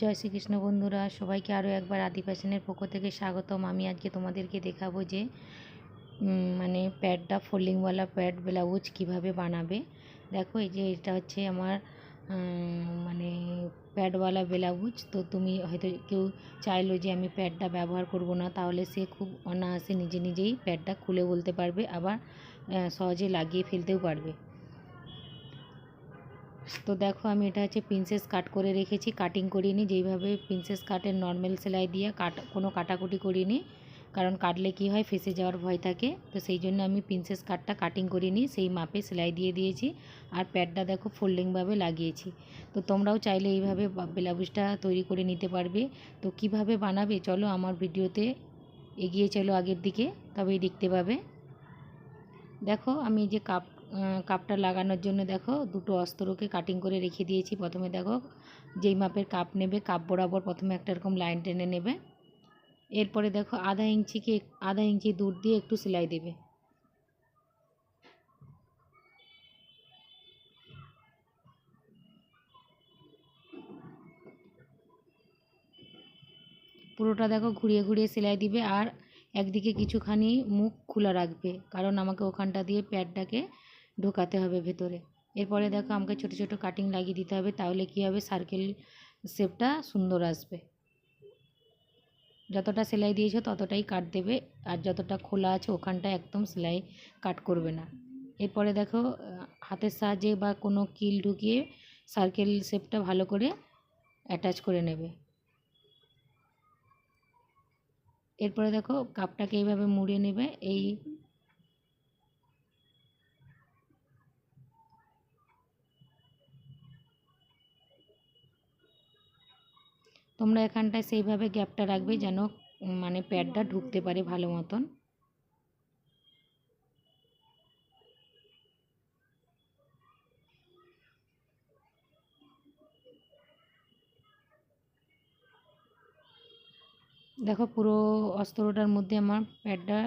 জয় শ্রীকৃষ্ণ বন্ধুরা, সবাইকে আরও একবার আদি ফ্যাশনের পক্ষ থেকে স্বাগতম। আমি আজকে তোমাদেরকে দেখাবো যে মানে প্যাডটা, ফোল্ডিংওয়ালা প্যাড, ব্লাউজ কীভাবে বানাবে। দেখো, এই যে এটা হচ্ছে আমার মানে প্যাডওয়ালা ব্লাউজ। তো তুমি হয়তো কেউ চাইলো যে আমি প্যাডটা ব্যবহার করব না, তাহলে সে খুব অনায়াসে নিজে নিজেই প্যাডটা খুলে বলতে পারবে, আবার সহজে লাগিয়ে ফেলতেও পারবে। তো দেখো আমি এটা হচ্ছে প্রিন্সেস কাট করে রেখেছি কাটিং করিনি, যেইভাবে প্রিন্সেস কাটের নর্মাল সেলাই দিয়ে কাট, কোনো কাটাকুটি করিনি। কারণ কাটলে কি হয়, ফেসে যাওয়ার ভয় থাকে। তো সেই জন্য আমি প্রিন্সেস কাটটা কাটিং করিনি, সেই মাপে সেলাই দিয়ে দিয়েছি। আর প্যাডটা দেখো ফোল্ডিংভাবে লাগিয়েছি। তো তোমরাও চাইলে এইভাবে ব্লাউজটা তৈরি করে নিতে পারবে। তো কীভাবে বানাবে, চলো আমার ভিডিওতে এগিয়ে চলো আগের দিকে, তবেই দেখতে পাবে। দেখো আমি যে কাপ কাপটা লাগানোর জন্য দেখো দুটো অস্ত্রকে কাটিং করে রেখে দিয়েছি। প্রথমে দেখো যেই মাপের কাপ নেবে, কাপ বরাবর প্রথমে একটা এরকম লাইন টেনে নেবে। এরপরে দেখো আধা ইঞ্চিকে আধা ইঞ্চি দূর দিয়ে একটু সেলাই দেবে। পুরোটা দেখো ঘুরিয়ে ঘুরিয়ে সেলাই দিবে আর একদিকে কিছুখানি মুখ খোলা রাখবে। কারণ আমাকে ওখানটা দিয়ে প্যাডটাকে ঢোকাতে হবে ভেতরে। এরপরে দেখো আমাকে ছোট ছোট কাটিং লাগিয়ে দিতে হবে, তাহলে কী হবে? সার্কেল শেপটা সুন্দর আসবে। যতটা সেলাই দিয়েছ ততটাই কাট দেবে, আর যতটা খোলা আছে ওখানটা একদম সেলাই কাট করবে না। এরপরে দেখো হাতের সাহায্যে বা কোনো কিল ঢুকিয়ে সার্কেল শেপটা ভালো করে অ্যাটাচ করে নেবে। এরপরে দেখো কাপটাকে এইভাবে মুড়ে নেবে, এই তোমরা এখানটায় সেইভাবে গ্যাপটা রাখবে যেন মানে প্যাডটা ঢুকতে পারে ভালো মতন। দেখো পুরো অস্ত্রটার মধ্যে আমার প্যাডটা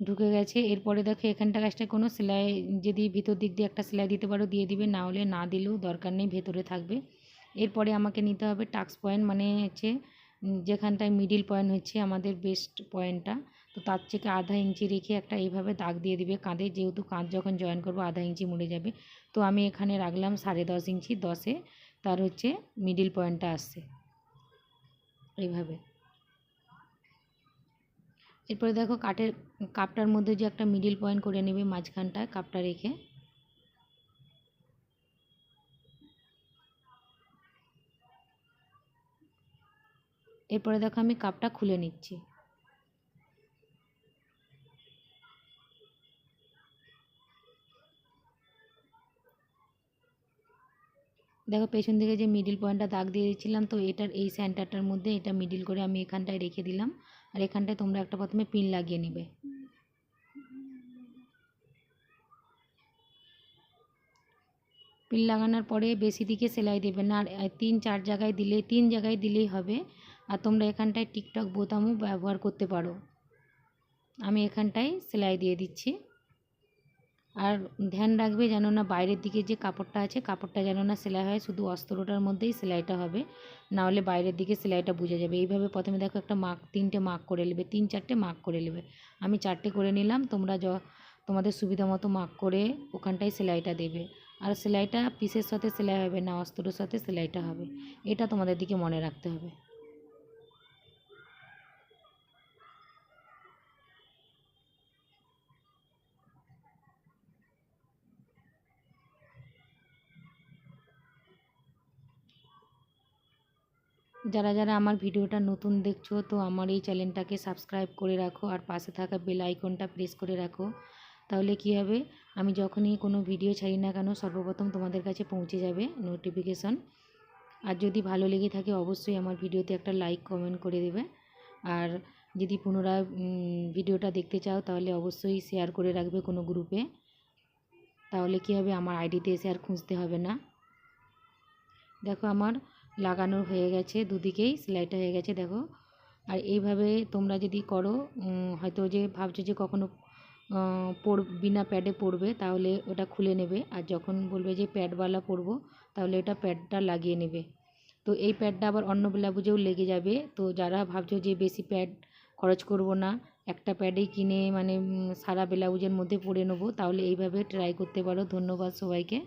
ঢুকে গেছে। এরপরে দেখো এখানটা কাজটা কোনো সেলাই, যদি ভিতর দিক দিয়ে একটা সেলাই দিতে পারো, দিয়ে দিবে। না হলে না দিলেও দরকার নেই, ভেতরে থাকবে। এরপরে আমাকে নিতে হবে টাক্স পয়েন্ট মানে হচ্ছে যেখানটায় মিডিল পয়েন্ট হচ্ছে আমাদের বেস্ট পয়েন্টটা তো তার থেকে আধা ইঞ্চি রেখে একটা এইভাবে দাগ দিয়ে দিবে কাঁধে, যেহেতু কাঁধ যখন জয়েন করব আধা ইঞ্চি মুড়ে যাবে। তো আমি এখানে রাখলাম সাড়ে দশ ইঞ্চি, দশে তার হচ্ছে মিডিল পয়েন্টটা আসছে। এইভাবে। এরপরে দেখো কাঠের, কাপটার মধ্যে যে একটা মিডিল পয়েন্ট করে নেবে মাঝখানটায়, কাপটা রেখে। এরপরে দেখো আমি কাপটা খুলে নিচ্ছি। দেখো পেছন দিকে যে মিডিল পয়েন্টটা দাগ দিয়ে দিয়েছিলাম তো এটার এই সেন্টারটার মধ্যে এটা মিডিল করে আমি এখানটায় রেখে দিলাম। আর এখানটায় তোমরা একটা প্রথমে পিন লাগিয়ে নেবে। পিন লাগানোর পরে বেশি দিকে সেলাই দেবে না। আর তিন, চার জায়গায় দিলে, তিন জায়গায় দিলেই হবে। আর তোমরা এখানটায় টিকটক বোতামও ব্যবহার করতে পারো। আমি এখানটায় সেলাই দিয়ে দিচ্ছি। আর ধ্যান রাখবে যেন না বাইরের দিকে যে কাপড়টা আছে, কাপড়টা যেন না সেলাই হয়, শুধু অস্ত্রটার মধ্যেই সেলাইটা হবে। না হলে বাইরের দিকে সেলাইটা বুঝে যাবে। এইভাবে প্রথমে দেখো একটা মাক তিনটে মাক করে নেবে, তিন চারটে মাক করে নেবে। আমি চারটে করে নিলাম, তোমরা য, তোমাদের সুবিধা মতো মাক করে ওখানটায় সেলাইটা দেবে। আর সেলাইটা পিসের সাথে সেলাই হবে না অস্ত্রের সাথে সেলাইটা হবে। এটা তোমাদের দিকে মনে রাখতে হবে। যারা যারা আমার ভিডিওটা নতুন দেখছ, তো আমার এই চ্যানেলটাকে সাবস্ক্রাইব করে রাখো আর পাশে থাকা বেল আইকনটা প্রেস করে রাখো। তাহলে কী হবে? আমি যখনই কোনো ভিডিও ছাড়ি না কেন, সর্বপ্রথম তোমাদের কাছে পৌঁছে যাবে নোটিফিকেশন আর যদি ভালো লেগে থাকে, অবশ্যই আমার ভিডিওতে একটা লাইক কমেন্ট করে দেবে। আর যদি পুনরায় ভিডিওটা দেখতে চাও, তাহলে অবশ্যই শেয়ার করে রাখবে কোনো গ্রুপে তাহলে কী হবে? আমার আইডিতে এসে আর খুঁজতে হবে না। দেখো, আমার লাগানো হয়ে গেছে, দুদিকেই সেলাইটা হয়ে গেছে, দেখো। আর এইভাবে তোমরা যদি করো হয়তো যে ভাবছ যে কখনো পড় বিনা প্যাডে পড়বে তাহলে ওটা খুলে নেবে। আর যখন বলবে যে প্যাডওয়ালা পরবো, তাহলে ওটা প্যাডটা লাগিয়ে নেবে। তো এই প্যাডটা আবার অন্য ব্লাউজেও লেগে যাবে। তো যারা ভাবছ যে বেশি প্যাড খরচ করব না, একটা প্যাডেই কিনে মানে সারা ব্লাউজের মধ্যে পরে নেব, তাহলে এইভাবে ট্রাই করতে পারো। ধন্যবাদ সবাইকে।